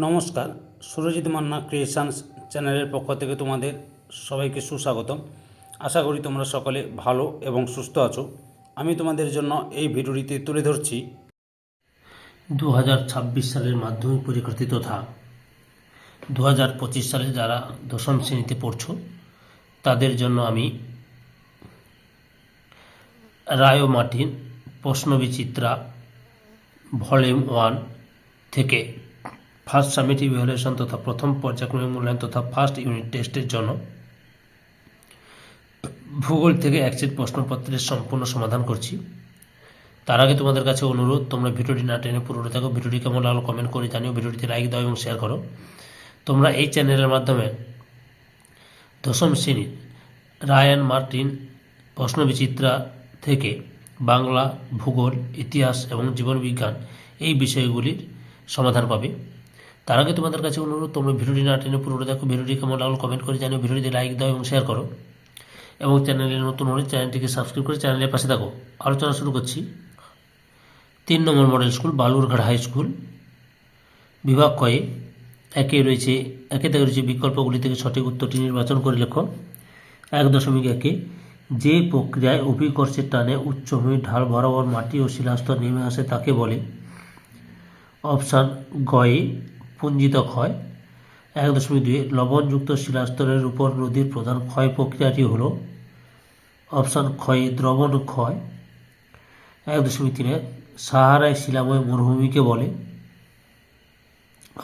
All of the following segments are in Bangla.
নমস্কার, সুরজিৎ মান্না ক্রিয়েশনস চ্যানেলের পক্ষ থেকে তোমাদের সবাইকে সুস্বাগতম। আশা করি তোমরা সকলে ভালো এবং সুস্থ আছো। আমি তোমাদের জন্য এই ভিডিওটিতে তুলে ধরছি দু হাজার ছাব্বিশ সালের মাধ্যমিক পরীক্ষার্থী তথা দু হাজার পঁচিশ সালে যারা দশম শ্রেণীতে পড়ছো, তাদের জন্য আমি রায় মার্টিন প্রশ্নবিচিত্রা ভলিউম ওয়ান থেকে ফার্স্ট সামিট ইভ্যালুয়েশন তথা প্রথম পর্যায়ক্রমিক মূল্যায়ন তথা ফার্স্ট ইউনিট টেস্টের জন্য ভূগোল থেকে এক প্রশ্নপত্রের সম্পূর্ণ সমাধান করছি। তার আগে তোমাদের কাছে অনুরোধ, তোমরা ভিডিওটি না টেনে পুরোটা থাকো ভিডিওটি কেমন লাগল কমেন্ট করে জানিও, ভিডিওটিতে লাইক দাও এবং শেয়ার করো। তোমরা এই চ্যানেলের মাধ্যমে দশম শ্রেণির রায়ান মার্টিন প্রশ্নবিচিত্রা থেকে বাংলা, ভূগোল, ইতিহাস এবং জীবনবিজ্ঞান এই বিষয়গুলির সমাধান পাবে। তার আগে তোমাদের কাছে অনুরোধ, তোমরা ভিডিওটি না টেনে পুরোটা দেখো, ভিডিওটি কেমন লাগল কমেন্ট করে জানিও ভিডিওটিতে লাইক দাও এবং শেয়ার করো। এবং চ্যানেলে নতুন হলে চ্যানেলটিকে সাবস্ক্রাইব করে চ্যানেলের পাশে থাকো। আলোচনা শুরু করছি। তিন number model school Balurghat high school বিভাগ কয়ে একে রয়েছে, একে থেকে রয়েছে বিকল্পগুলি থেকে সঠিক উত্তরটি নির্বাচন করে লেখো। এক দশমিক একে, যে প্রক্রিয়ায় অভিকর্ষের টানে উচ্চভূমি ঢাল বরাবর মাটি ও শিলাস্তর নেমে আসে তাকে বলে। অপশান গয়ে পুঞ্জিত ক্ষয় এক দশমিক দুই, লবণযুক্ত শিলাস্তরের উপর নদীর প্রধান ক্ষয় প্রক্রিয়াটি হল অপশান ক্ষয়, দ্রবণ ক্ষয়। এক দশমিক তিনে, সাহারায় শিলাময় মরুভূমিকে বলে।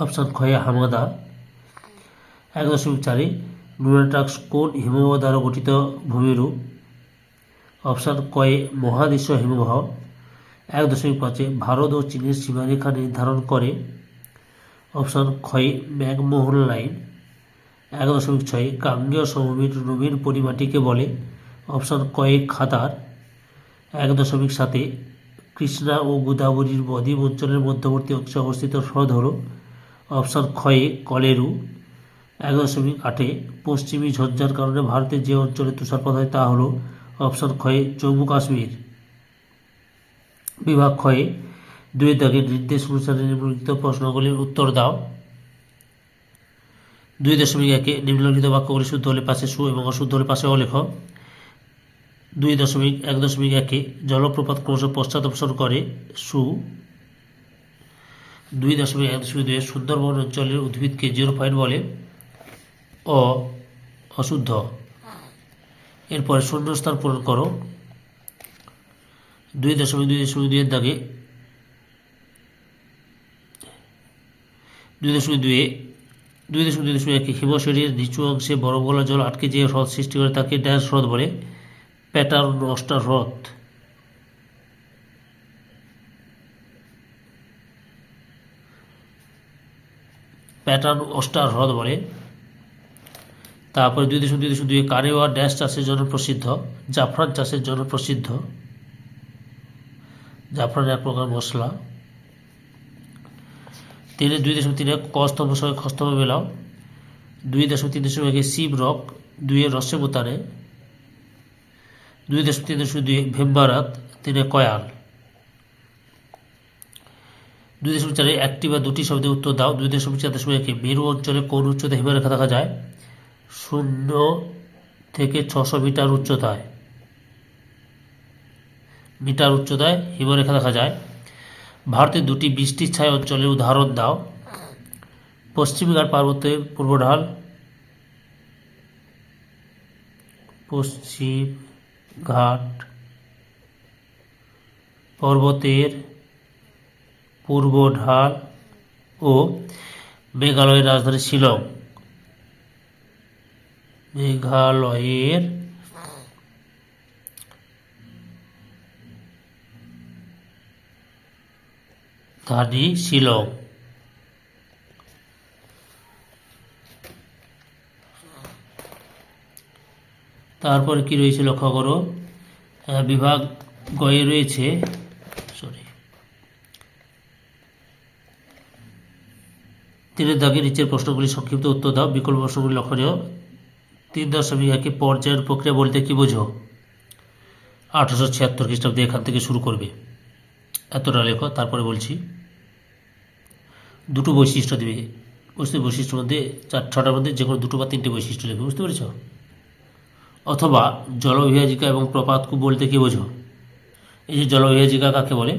অপশান ক্ষয়ে হামাদা। এক দশমিক চারে নুনাটাক্স কোন হিমবাহ দ্বারা গঠিত ভূমিরূপ? অপশান কয়ে মহাদেশীয় হিমবাহ। এক দশমিক পাঁচে, ভারত ও চীনের সীমারেখা নির্ধারণ করে। অপশান ক্ষয়ে ম্যাকমোহন লাইন এক দশমিক ছয় গাঙ্গেয় সমভূমির নবীন পরিমাটিকে বলে অপশান কয়ে খাতার, এক দশমিক সাতে কৃষ্ণা ও গোদাবরীর বদ্বীপ অঞ্চলের মধ্যবর্তী অংশে অবস্থিত হ্রদ হল অপশান ক্ষয়ে কলেরু, এক দশমিক আটে পশ্চিমী ঝঞ্ঝার কারণে ভারতের যে অঞ্চলে তুষারপাত হয় তা হল অপশান ক্ষয়ে জম্মু কাশ্মীর। বিভাগ ক্ষয়ে দুই দাগের নির্দেশ অনুসারে নিম্নলিখিত প্রশ্নগুলির উত্তর দাও। দুই দশমিক একে নিম্নলিখিত বাক্যগুলি শুদ্ধ হলে পাশে সু এবং অশুদ্ধ হলে পাশে অলেখ। দুই দশমিক এক দশমিক একে জলপ্রপাত ক্রমশ পশ্চাদপসর করে সু। দুই দশমিক এক দশমিক দুই সুন্দরবন অঞ্চলের উদ্ভিদকে জিরো পয়েন্ট বলে অ, অশুদ্ধ। এরপরে শূন্যস্থান পূরণ করো। দুই দশমিক দুই দশমিক দুইয়ের দাগে দুই দশমিক দুয়ে দুই দশমিক দুই দশমিক একে হিমশরীর নিচু অংশে বরফ গলা জল আটকে যে হ্রদ সৃষ্টি করে তাকে ড্যাশ হ্রদ বলে, প্যাটার্ন অস্টার হ্রদ। প্যাটার্ন অস্টার হ্রদ বলে। তারপরে দুই দশমিক দুই দশমিক দুই কারেওয়া ড্যাশ চাষের জন্য প্রসিদ্ধ, জাফরান চাষের জন্য প্রসিদ্ধ। জাফরান এক প্রকার মশলা। তিনে দুই দশমিক তিনে কস্তম্ভ সঙ্গে খস্তম্ভ মেলাও দুই দশমিক তিন দশমিক একে শিব রক দুইয়ের রসে বোতানে দুই দশমিক তিন দশমিক দুই ভেম্বারাত, তিনে কয়াল। দুই দশমিক চারে একটি বা দুটি শব্দের উত্তর দাও। দুই দশমিক চার দশমিক একে মেরু অঞ্চলে কোন উচ্চতা হিমরেখা দেখা যায়? শূন্য থেকে ছশো মিটার উচ্চতায়। মিটার উচ্চতায় হিমরেখা দেখা যায়। ভারতের দুটি বৃষ্টির ছায় অঞ্চলের উদাহরণ দাও। পশ্চিমঘাট পার্বত্যের পূর্ব ঢাল। পশ্চিম ঘাট। পর্বতের পূর্ব ঢাল ও মেঘালয়ের রাজধানী শিলং। মেঘালয়ের রাজধানী শিলং তারপর কি রয়েছে লক্ষ্য করো? বিভাগ গয়ে রয়েছে। সরি তিনের দাগে নিচের প্রশ্নগুলি সংক্ষিপ্ত উত্তর দাও, বিকল্প প্রশ্নগুলি লক্ষণীয় তিন দশমিক একে পর্যায়ের প্রক্রিয়া বলতে কি বোঝো? আঠারোশো ছিয়াত্তর খ্রিস্টাব্দে এখান থেকে শুরু করবে। এতটা লেখো, তারপরে বলছি। দুটো বৈশিষ্ট্য দেবে। বুঝতে বৈশিষ্ট্যের মধ্যে চার, ছটার মধ্যে যে কোনো দুটো বা তিনটে বৈশিষ্ট্য লিখবে, বুঝতে পেরেছ? অথবা জলবিভাজিকা এবং প্রপাতকূপ বলতে কী বোঝো? এই যে জলবিভাজিকা কাকে বলে?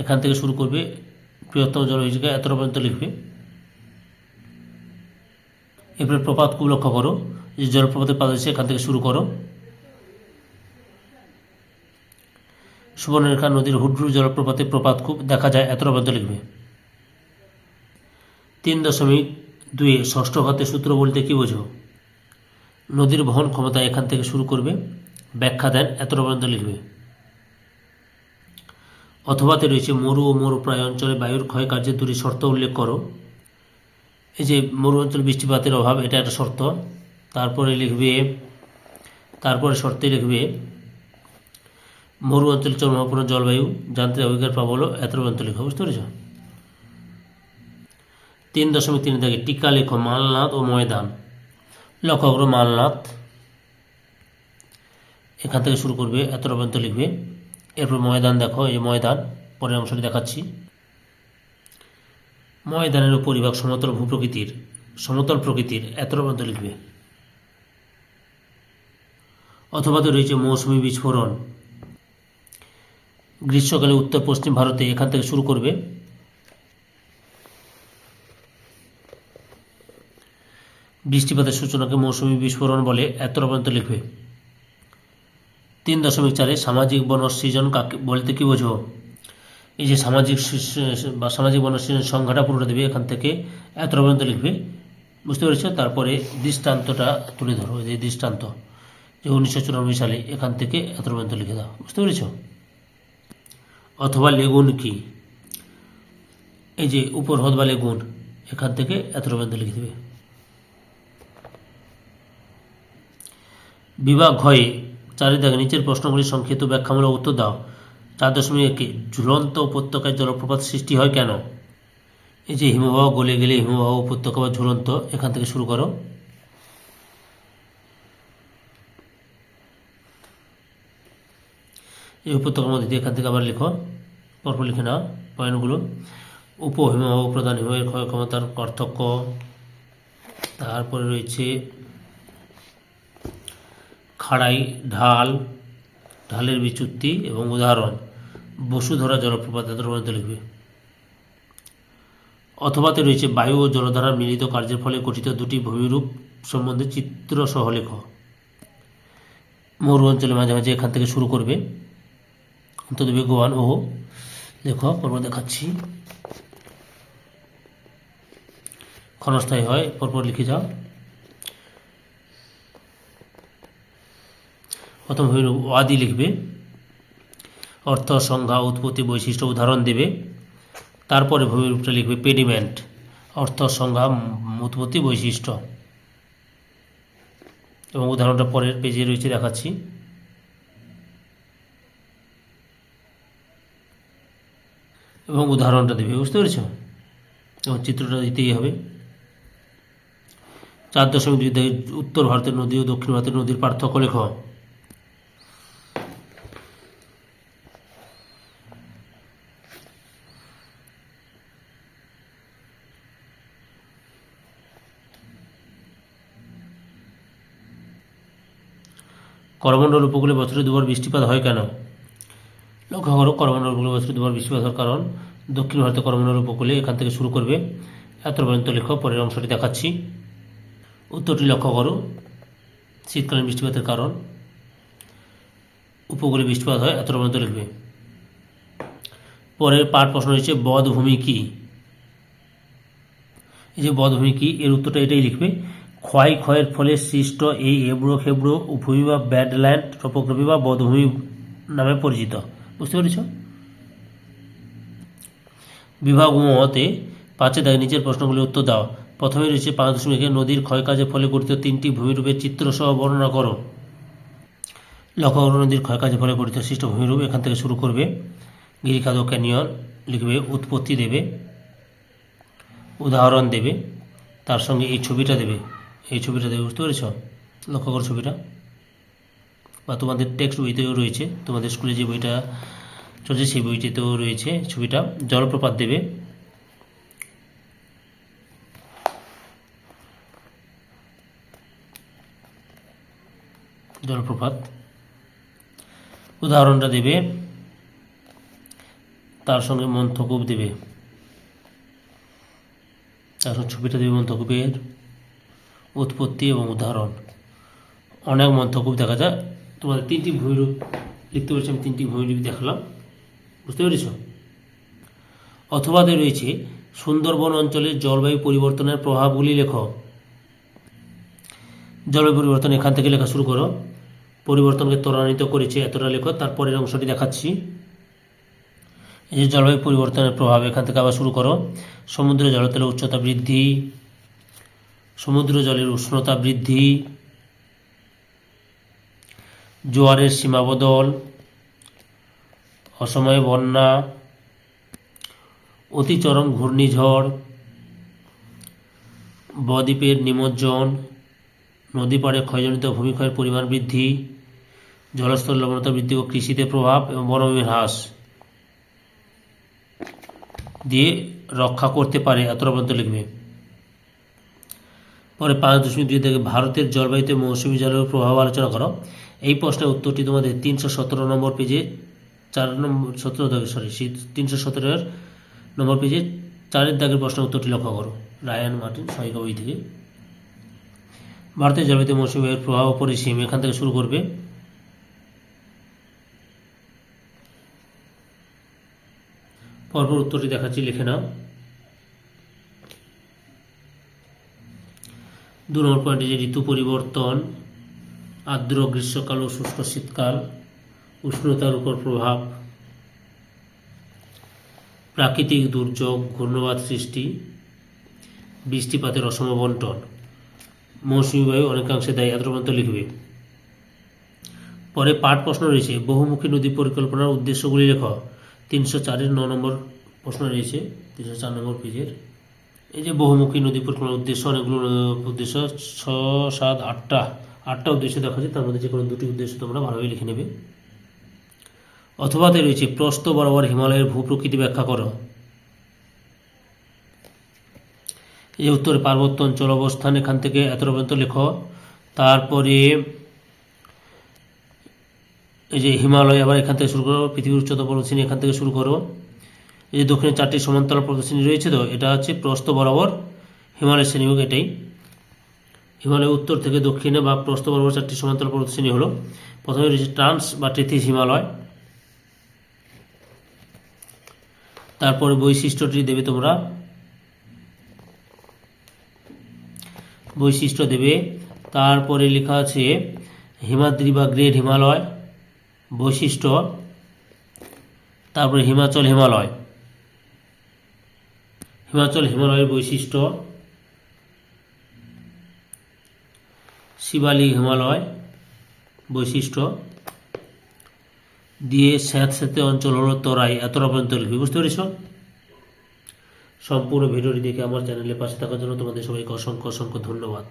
এখান থেকে শুরু করবে, বৃহত্তম জলবিভাজিকা এতটা পর্যন্ত লিখবে। এরপরে প্রপাতকূপ লক্ষ্য করো, যে জলপ্রপাতের পাদ আছে এখান থেকে শুরু করো। সুবর্ণরেখা নদীর হুড্রু জলপ্রপাতে প্রপাতকূপ দেখা যায় এতটা পর্যন্ত লিখবে। তিন দশমিক দুয়ে ষষ্ঠ ঘাতে সূত্র বলতে কী বোঝো? নদীর বহন ক্ষমতা এখান থেকে শুরু করবে, ব্যাখ্যা দেন এতটা পর্যন্ত লিখবে অথবাতে রয়েছে মরু ও মরুপ্রায় অঞ্চলে বায়ুর ক্ষয় কার্যের দুটি শর্ত উল্লেখ করো। এই যে মরু অঞ্চল বৃষ্টিপাতের অভাব, এটা একটা শর্ত। তারপরে লিখবে, তারপরে শর্তে লিখবে, মরু অঞ্চলে চরমাপন্ন জলবায়ু, যান্ত্রিক অভিজ্ঞার প্রবল এত পর্যন্ত লেখা, বুঝতে পেরেছ? তিন দশমিক তিন থেকে টিকা লেখো মালনাথ ও ময়দান। লক্ষ্য করো মালনাথ এখান থেকে শুরু করবে, এত পর্যন্ত লিখবে। এরপর ময়দান দেখো, এই যে ময়দান, পরের অংশটি দেখাচ্ছি। ময়দানের উপরিভাগ সমতল ভূপ্রকৃতির, সমতল প্রকৃতির, এত পর্যন্ত লিখবে। অথবা তো রয়েছে মৌসুমি বিস্ফোরণ। গ্রীষ্মকালে উত্তর পশ্চিম ভারতে এখান থেকে শুরু করবে। বৃষ্টিপাতের সূচনাকে মৌসুমি বিস্ফোরণ বলে এতটা পর্যন্ত লিখবে। তিন দশমিক চারে সামাজিক বনসৃজন কাকে বলতে কি বোঝো? এই যে সামাজিক বা সামাজিক বনসৃজন সংখ্যাটা পুরোটা দেবে এখান থেকে এতটা পর্যন্ত লিখবে। বুঝতে পেরেছ? তারপরে দৃষ্টান্তটা তুলে ধরো যে দৃষ্টান্ত, যে উনিশশো চুরানব্বই সালে এখান থেকে এতটা পর্যন্ত লিখে দাও। বুঝতে পেরেছ? অথবা লেগুন কি? এই যে উপর হদ বা লেগুন, এখান থেকে এতটা পর্যন্ত লিখে দেবে। বিভাগ ঘয়ে চারিদিকে নিচের প্রশ্নগুলি সংক্ষিপ্ত ব্যাখ্যামূলক উত্তর দাও। চার দশমিক একে, ঝুলন্ত উপত্যকায় জলপ্রপাত সৃষ্টি হয় কেন? এই যে হিমবাহ, গলে গেলে হিমবাহ উপত্যকা বা ঝুলন্ত, এখান থেকে শুরু করো। এই উপত্যকার মধ্যে দিয়ে এখান থেকে আবার লিখো। পরপর লিখে নাও পয়েন্টগুলো। উপহিমবাহ প্রধান হিমের ক্ষয় ক্ষমতার পার্থক্য। তারপরে রয়েছে খাড়াই, ঢাল, ঢালের বিচ্যুতি এবং উদাহরণ। বসুধরা জলপ্রপাত এত পর্যন্ত লিখবে। অথবাতে রয়েছে বায়ু ও জলধারার মিলিত কার্যের ফলে গঠিত দুটি ভূমিরূপ সম্বন্ধে চিত্র সহ লেখ। মরু অঞ্চলে মাঝে মাঝে এখান থেকে শুরু করবে। অন্তত বেগবান ও লেখো পরপর দেখাচ্ছি। ক্ষণস্থায়ী হয়, পরপর লিখে যাও। প্রথম ভূমিরূপ ওয়াদি লিখবে। অর্থ, সংজ্ঞা, উৎপত্তি, বৈশিষ্ট্য, উদাহরণ দেবে। তারপরে ভূমিরূপটা লিখবে পেডিমেন্ট। অর্থ, সংজ্ঞা উৎপত্তি, বৈশিষ্ট্য। এবং উদাহরণটা পরের পেজে রয়েছে, দেখাচ্ছি। এবং উদাহরণটা দেবে, বুঝতে পেরেছ? এবং চিত্রটা দিতেই হবে। চার দশমিক দুই উত্তর ভারতের নদী ও দক্ষিণ ভারতের নদীর পার্থক্য লেখ। করমণ্ডল উপকূলে বছরে দুবার বৃষ্টিপাত হয় কেন? লক্ষ্য করো করমণ্ডল উপকূলে বছরে দুবার বৃষ্টিপাত হওয়ার কারণ দক্ষিণ ভারতের করমণ্ডল উপকূলে এখান থেকে শুরু করবে। এত পর্যন্ত লেখো পরের অংশটি দেখাচ্ছি। উত্তরটি লক্ষ্য করো, শীতকালীন বৃষ্টিপাতের কারণ। উপকূলে বৃষ্টিপাত হয় এত পর্যন্ত লিখবে। পরের পাঠ প্রশ্ন হচ্ছে বধভূমি কি? এই যে বধভূমি কি, এর উত্তরটা এটাই লিখবে। ক্ষয়ের ফলে সৃষ্ট এই এবড়ো খেবড়ো ভূমি বা ব্যাডল্যান্ড টপোগ্রাফি বা বধভূমি নামে পরিচিত। বুঝতে পেরেছ? বিভাগ মতে পাঁচে দাগে নিচের প্রশ্নগুলির উত্তর দাও। প্রথমে রয়েছে পাঁচ দশমিক নদীর ক্ষয়কাজের ফলে গঠিত তিনটি ভূমিরূপের চিত্র সহ বর্ণনা করো। লক্ষ্য নদীর ক্ষয়কাজের ফলে গঠিত সৃষ্ট ভূমিরূপ এখান থেকে শুরু করবে। গিরিখাদ ক্যানিয়ন লিখবে, উৎপত্তি দেবে। উদাহরণ দেবে, তার সঙ্গে এই ছবিটা দেবে। এই ছবিটা দেখে বুঝতে পেরেছ? লক্ষ্য করো ছবিটা। বা তোমাদের টেক্সট বইতেও রয়েছে। তোমাদের স্কুলে যে বইটা চলছে, সেই বইটিতেও রয়েছে ছবিটা। জলপ্রপাত দেবে। জলপ্রপাত। উদাহরণটা দেবে। তার সঙ্গে মন্থকূপ দেবে। তার সঙ্গে ছবিটা দেবে মন্থকূপের। উৎপত্তি এবং উদাহরণ। অনেক মন্থকূপ দেখা যায়। তোমাদের তিনটি ভূমিরূপ লিখতে পেরেছি, আমি তিনটি ভূমিরূপ দেখালাম। বুঝতে পেরেছ? অথবাতে রয়েছে, সুন্দরবন অঞ্চলের জলবায়ু পরিবর্তনের প্রভাবগুলি লেখো। জলবায়ু পরিবর্তন এখান থেকে লেখা শুরু করো। পরিবর্তনকে ত্বরান্বিত করেছে, এতটা লেখো, তারপরের অংশটি দেখাচ্ছি। এই যে জলবায়ু পরিবর্তনের প্রভাব, এখান থেকে আবার শুরু করো। সমুদ্র জলতলের উচ্চতা বৃদ্ধি। সমুদ্র জলের উষ্ণতা বৃদ্ধি, জোয়ারের সীমাবদল, অসময়ে বন্যা অতি চরম ঘূর্ণিঝড়, বদ্বীপের নিমজ্জন নদী পাড়ে ক্ষয়জনিত ভূমিক্ষয়ের পরিমাণ বৃদ্ধি, জলস্তর লবণতা বৃদ্ধি ও কৃষিতে প্রভাব এবং বনভূমির হ্রাস দিয়ে রক্ষা করতে পারে এতটা পর্যন্ত লিখবে পরে পাঁচ দশমিক দুই থেকে ভারতের জলবায়ুতে মৌসুমী জলবায়ুর প্রভাব আলোচনা করো। এই প্রশ্নের উত্তরটি তোমাদের তিনশো সতেরো নম্বর পেজে চার নম্বর সতেরো দাগে সরি তিনশো সতেরোর নম্বর পেজে চারের দাগের প্রশ্নের উত্তরটি লক্ষ্য করো। রায়ান মার্টিন সহায়িকা বই থেকে। ভারতের জলবায়ুতে মৌসুমী বায়ুর প্রভাব পরিসীম এখান থেকে শুরু করবে। পরপর উত্তরটি দেখাচ্ছি, লিখে নাও। দু নম্বর পয়েন্টে যে ঋতু পরিবর্তন, আর্দ্র গ্রীষ্মকাল ও শুষ্ক শীতকাল, উষ্ণতার উপর প্রভাব, প্রাকৃতিক দুর্যোগ, ঘূর্ণবাদ সৃষ্টি, বৃষ্টিপাতের অসম বন্টন। মৌসুমী বায়ু অনেকাংশে দায়ী পর্যন্ত লিখবে। পরে পাঠ প্রশ্ন রয়েছে, বহুমুখী নদী পরিকল্পনার উদ্দেশ্যগুলি লেখ। তিনশো চারের ন নম্বর প্রশ্ন রয়েছে, তিনশো চার নম্বর পেজের এই যে বহুমুখী নদী পরিকল্পনার উদ্দেশ্য, অনেকগুলো উদ্দেশ্য, ছ, সাত, আটটা আটটা উদ্দেশ্য দেখা যায়, তার মধ্যে যে কোনো দুটি উদ্দেশ্য তোমরা ভালোভাবে লিখে নেবে। অথবা অথবাতে রয়েছে, প্রস্থ বরাবর হিমালয়ের ভূপ্রকৃতি ব্যাখ্যা করো। এই উত্তরে পার্বত্য অঞ্চল অবস্থান, এখান থেকে এত পর্যন্ত লেখো। তারপরে এই যে হিমালয়, আবার এখান থেকে শুরু করো, পৃথিবীর উচ্চতম পর্বতশ্রেণী এখান থেকে শুরু করো। এই যে দক্ষিণে চারটি সমান্তরাল পর্বতশ্রেণী রয়েছে তো, এটা হচ্ছে প্রস্থ বরাবর, হিমালয় শ্রেণীভুগ এটাই। হিমালয় উত্তর থেকে দক্ষিণে বা প্রস্থ বরাবর চারটি সমান্তরাল পর্বতশ্রেণী হলো। প্রথমে রয়েছে ট্রান্স বা টেথিস হিমালয়। তারপরে বৈশিষ্ট্যটি দেবে তোমরা। বৈশিষ্ট্য দেবে, তারপরে লেখা আছে হিমাদ্রি বা গ্রেট হিমালয়, বৈশিষ্ট্য, তারপরে হিমাচল হিমালয়। হিমাচল হিমালয়ের বৈশিষ্ট্য, শিবালি হিমালয় বৈশিষ্ট্য, দিয়ে স্যাঁত স্যাঁতে অঞ্চল হলো তরাই। এতটা পর্যন্ত লিখবি বুঝতে পেরেছ? সম্পূর্ণ ভিডিওটি দেখে আমার চ্যানেলের পাশে থাকার জন্য তোমাদের সবাইকে অসংখ্য অসংখ্য ধন্যবাদ।